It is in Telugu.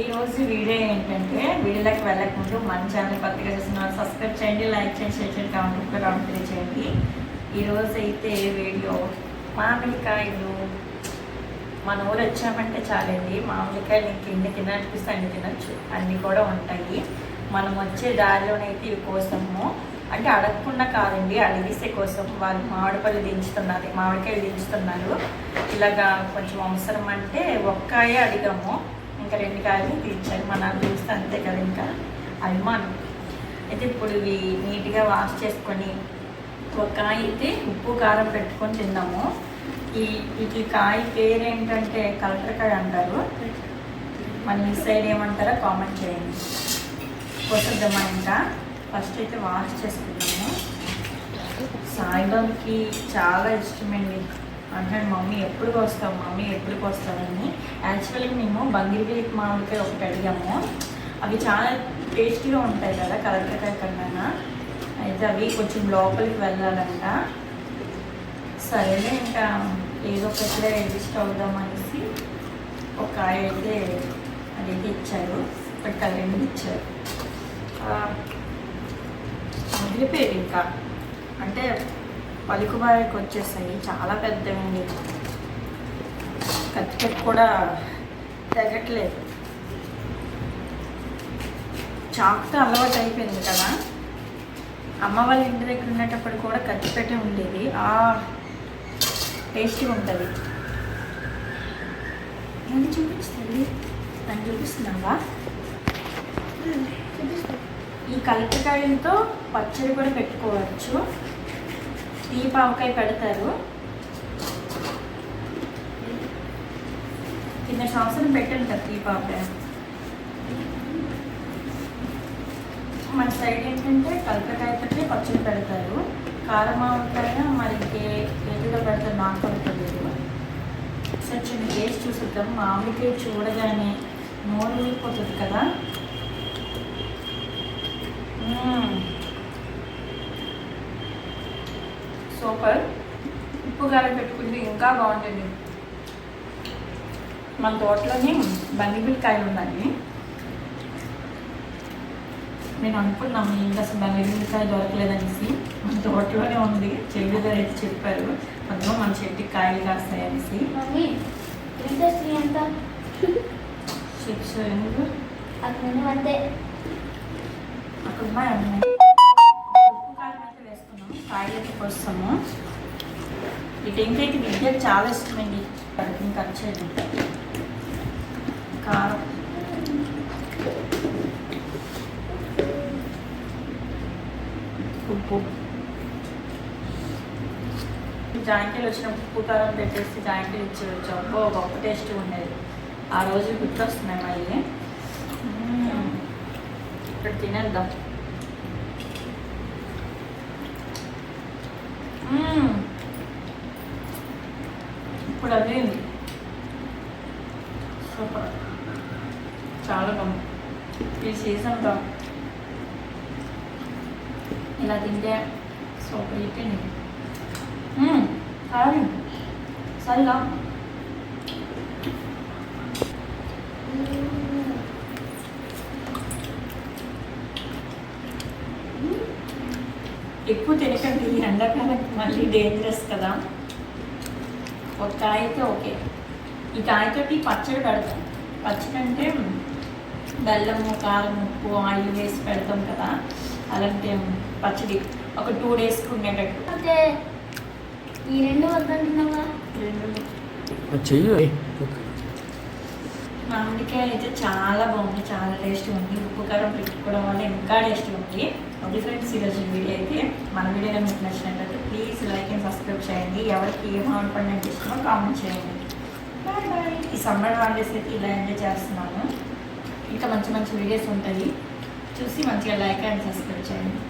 ఈ రోజు వీడియో ఏంటంటే వీడియోలోకి వెళ్ళకుండా మన ఛానల్ కొత్తగా చూసిన సబ్స్క్రైబ్ చేయండి లైక్ చేయండి షేర్ చేయండి కామెంట్ కూడా కామెంట్ తెలియచేయండి ఈరోజు అయితే వీడియో మామిడికాయలు. మన ఊరు వచ్చామంటే చాలండి. మామిడికాయలు ఇంక ఎన్ని తిననిపిస్తే అన్ని తినచ్చు. అన్నీ కూడా ఉంటాయి. మనం వచ్చే దారిలోనైతే ఇవి కోసము. అంటే అడగకుండా కాదండి అడిగిసే కోసం వాళ్ళు మామిడిపళ్ళు దించుతున్నారు మామిడికాయలు దించుతున్నారు. ఇలాగా కొంచెం అవసరం అంటే ఒక్కాయే అడిగాము. ఇంకా రెండు కాయలు తీర్చారు మన చూస్తే అంతే కదా. ఇంకా అభిమానం అయితే ఇప్పుడు ఇవి నీట్గా వాష్ చేసుకొని ఒక కాయ అయితే ఉప్పు కారం పెట్టుకొని తిన్నాము. ఈ వీటి కాయ పేరు ఏంటంటే కలకరకాయ అంటారు. మన ఈ సైడ్ ఏమంటారో కామెంట్ చేయండి. కొట్టద్దామా ఇంకా? ఫస్ట్ అయితే వాష్ చేసుకున్నాము సాయిబాబుకి చాలా ఇష్టమండి. అంటాడు మమ్మీ ఎప్పుడు వస్తావు? మమ్మీ ఎప్పుడు వస్తావని యాక్చువల్గా మేము బంగిరిగిరి మామిడికాయ ఒకటి అడిగాము. అవి చాలా టేస్టీగా ఉంటాయి కదా కలకరకాయ కన్నా అయితే అవి కొంచెం లోపలికి వెళ్ళాలంట. సరేలే ఇంకా ఏదో ఒకటిలో అడ్జస్ట్ అవుదాం అనేసి ఒక కాయ అయితే అడిగి ఇచ్చారు ఒకటి కలిగి ఇచ్చారు వదిలిపోయారు ఇంకా. అంటే పలుకుబాయకు వచ్చేసాయి. చాలా పెద్దవండి కత్తి కూడా తెగట్లేదు చాకుతో అలవాటు అయిపోయింది కదా. అమ్మ వాళ్ళ ఇంటి దగ్గర ఉండేటప్పుడు కూడా కత్తి పెట్టి ఉండేది ఆ టేస్టీగా ఉంటుంది. నన్ను చూపిస్తుంది? నన్ను చూపిస్తున్నావా ఈ కలపకాయలతో పచ్చడి కూడా పెట్టుకోవచ్చు. దీపావకాయ పెడతారు. కింద సంవత్సరం పెట్టండి కదా దీపావకాయ మన సైడ్ ఏంటంటే కలకకాయ పెట్టి పచ్చడి పెడతారు. కారమావకాయ మరి ఇంకే ఏదిలో పెడతారు నాకు పడుతుంది తెలియదు. ఒకసారి చిన్న టేస్ట్ చూసిద్దాం మామిడికాయ చూడగానే నోరు ఊరిపోతుంది కదా మ్మ్. సూపర్. ఉప్పు కారం పెట్టుకుంటే ఇంకా బాగుంటుంది. మన తోటలోనే బంగిబిల్కాయలు ఉన్నాయి నేను అనుకున్నాము ఇంకా అసలు బంగిబిల్కాయ దొరకలేదనేసి. మన తోటలోనే ఉంది. చెల్లి గారు అయితే చెప్పారు. అందులో మన చెట్టుకి కాయలు కాస్తాయి అనేసి ఎందుకు? అక్కడ ఉన్నాయి. కాయలు ఈ టెంకాయకి విద్య చాలా ఇష్టమండి. కడుపుని కట్ చేయడం. కారం. ఉప్పు. జాయింట్లు వచ్చినప్పుడు ఉప్పు కారం పెట్టేసి జాయింట్లు ఇచ్చి వచ్చాం అబ్బో గొప్ప టేస్ట్ ఉండేది. ఆ రోజు గుర్తొస్తున్నాయి మళ్ళీ. ఇక్కడ తినేద్దాం. ఇప్పుడు అదే సూపర్. చాలా బాగుంది. ఈ సీజన్ సీజన్లో ఇలా తింటే సూపర్ అయిపోయింది సారీ. సరిగా. ఎక్కువ తినకండి ఈ ఎండాకాలం మళ్ళీ డేంజరస్ కదా. ఒక కాయ అయితే ఓకే. ఈ కాయతోటి పచ్చడి పెడతాం. పచ్చడి అంటే బెల్లము కారం ఉప్పు ఆయిల్ వేసి పెడతాం కదా. అలాంటి పచ్చడి ఒక టూ డేస్కి ఉండేటట్టు. అంటే ఈ రెండు వద్దంటున్నావా? రెండు. చెయ్యి. మామిడికాయ అయితే చాలా బాగుంది చాలా టేస్ట్ ఉంది. ఉప్పు కారం పెట్టుకోవడం వల్ల ఇంకా టేస్ట్ ఉంది. ఓకే ఫ్రెండ్స్ ఈరోజు వీడియో అయితే మన వీడియో మీకు నచ్చినట్లయితే ప్లీజ్ లైక్ అండ్ సబ్స్క్రైబ్ చేయండి. ఎవరికి ఏం మామిడి అంటే ఇష్టమో కామెంట్ చేయండి. Bye bye. ఈ సమ్మర్ హాలిడేస్ అయితే ఇలా ఎంజాయ్ చేస్తున్నాను ఇంకా మంచి మంచి వీడియోస్ ఉంటాయి. చూసి మంచిగా లైక్ అండ్ సబ్స్క్రైబ్ చేయండి.